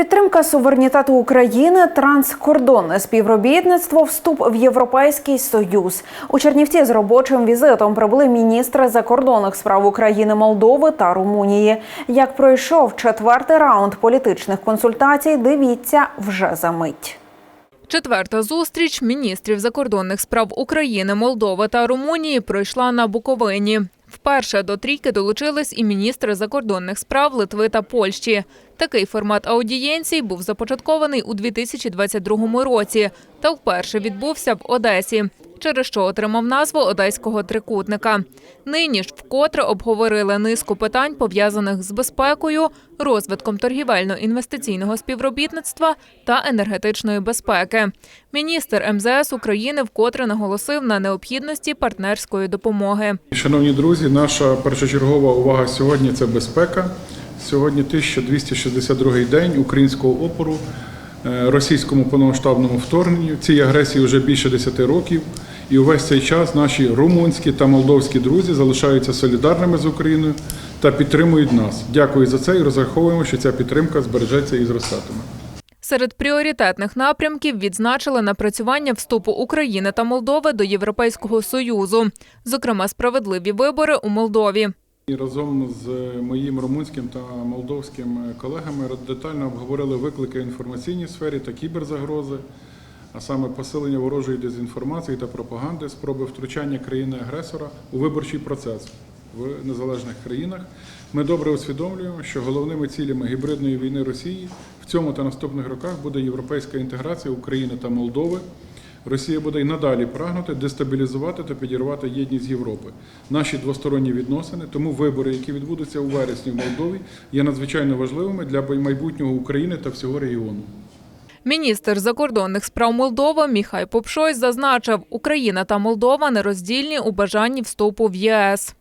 Підтримка суверенітету України, транскордонне співробітництво, вступ в Європейський Союз. У Чернівці з робочим візитом прибули міністри закордонних справ України, Молдови та Румунії. Як пройшов четвертий раунд політичних консультацій, дивіться вже за мить. Четверта зустріч міністрів закордонних справ України, Молдови та Румунії пройшла на Буковині. Вперше до трійки долучились і міністри закордонних справ Литви та Польщі. Такий формат аудієнцій був започаткований у 2022 році та вперше відбувся в Одесі, через що отримав назву Одеського трикутника. Нині ж вкотре обговорили низку питань, пов'язаних з безпекою, розвитком торгівельно-інвестиційного співробітництва та енергетичної безпеки. Міністр МЗС України вкотре наголосив на необхідності партнерської допомоги. Шановні друзі, наша першочергова увага сьогодні це безпека. Сьогодні 1262 день українського опору російському повномасштабному вторгненню. Цій агресії вже більше 10 років. І увесь цей час наші румунські та молдовські друзі залишаються солідарними з Україною та підтримують нас. Дякую за це і розраховуємо, що ця підтримка збережеться і зростатиме. Серед пріоритетних напрямків відзначили напрацювання вступу України та Молдови до Європейського союзу, зокрема справедливі вибори у Молдові. І разом з моїм румунським та молдовським колегами детально обговорили виклики в інформаційній сфері та кіберзагрози, а саме посилення ворожої дезінформації та пропаганди, спроби втручання країни-агресора у виборчий процес в незалежних країнах. Ми добре усвідомлюємо, що головними цілями гібридної війни Росії в цьому та наступних роках буде європейська інтеграція України та Молдови. Росія буде й надалі прагнути дестабілізувати та підірвати єдність Європи. Наші двосторонні відносини, тому вибори, які відбудуться у вересні в Молдові, є надзвичайно важливими для майбутнього України та всього регіону. Міністр закордонних справ Молдови Міхай Попшой зазначив, Україна та Молдова нероздільні у бажанні вступу в ЄС.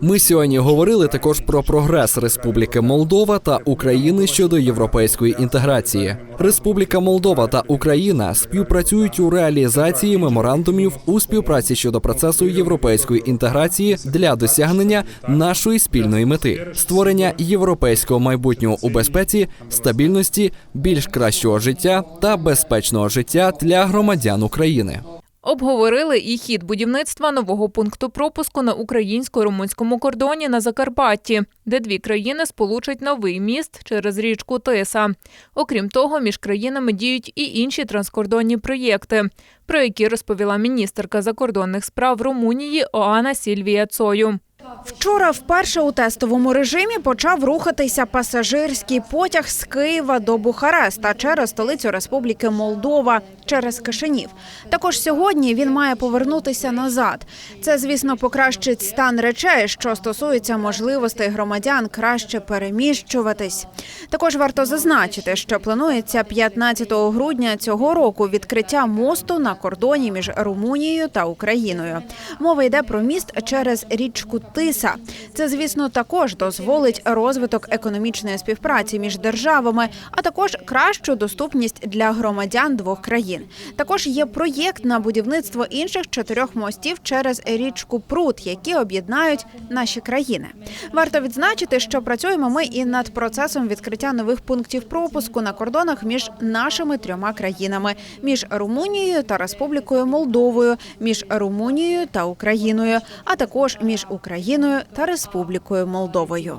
Ми сьогодні говорили також про прогрес Республіки Молдова та України щодо європейської інтеграції. Республіка Молдова та Україна співпрацюють у реалізації меморандумів у співпраці щодо процесу європейської інтеграції для досягнення нашої спільної мети створення європейського майбутнього у безпеці, стабільності, більш кращого життя та безпечного життя для громадян України. Обговорили і хід будівництва нового пункту пропуску на українсько-румунському кордоні на Закарпатті, де дві країни сполучать новий міст через річку Тиса. Окрім того, між країнами діють і інші транскордонні проєкти, про які розповіла міністерка закордонних справ Румунії Оана Сільвія Цою. Вчора вперше у тестовому режимі почав рухатися пасажирський потяг з Києва до Бухареста через столицю Республіки Молдова через Кишинів. Також сьогодні він має повернутися назад. Це, звісно, покращить стан речей, що стосується можливостей громадян краще переміщуватись. Також варто зазначити, що планується 15 грудня цього року відкриття мосту на кордоні між Румунією та Україною. Мова йде про міст через річку Тиса. Це, звісно, також дозволить розвиток економічної співпраці між державами, а також кращу доступність для громадян двох країн. Також є проєкт на будівництво інших чотирьох мостів через річку Прут, які об'єднають наші країни. Варто відзначити, що працюємо ми і над процесом відкриття нових пунктів пропуску на кордонах між нашими трьома країнами: між Румунією та Республікою Молдовою, між Румунією та Україною, а також між Україною та Республікою Молдовою.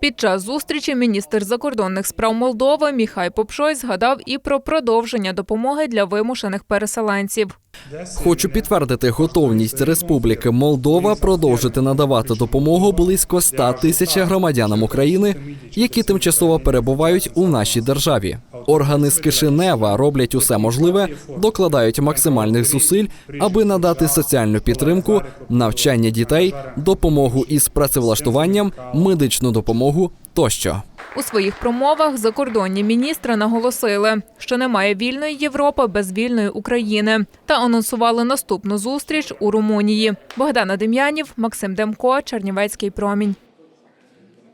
Під час зустрічі міністр закордонних справ Молдови Міхай Попшой згадав і про продовження допомоги для вимушених переселенців. Хочу підтвердити готовність Республіки Молдова продовжити надавати допомогу близько 100 тисяч громадянам України, які тимчасово перебувають у нашій державі. Органи з Кишинева роблять усе можливе, докладають максимальних зусиль, аби надати соціальну підтримку, навчання дітей, допомогу із працевлаштуванням, медичну допомогу тощо. У своїх промовах закордонні міністри наголосили, що немає вільної Європи без вільної України, та анонсували наступну зустріч у Румунії. Богдана Дем'янів, Максим Демко, Чернівецький промінь.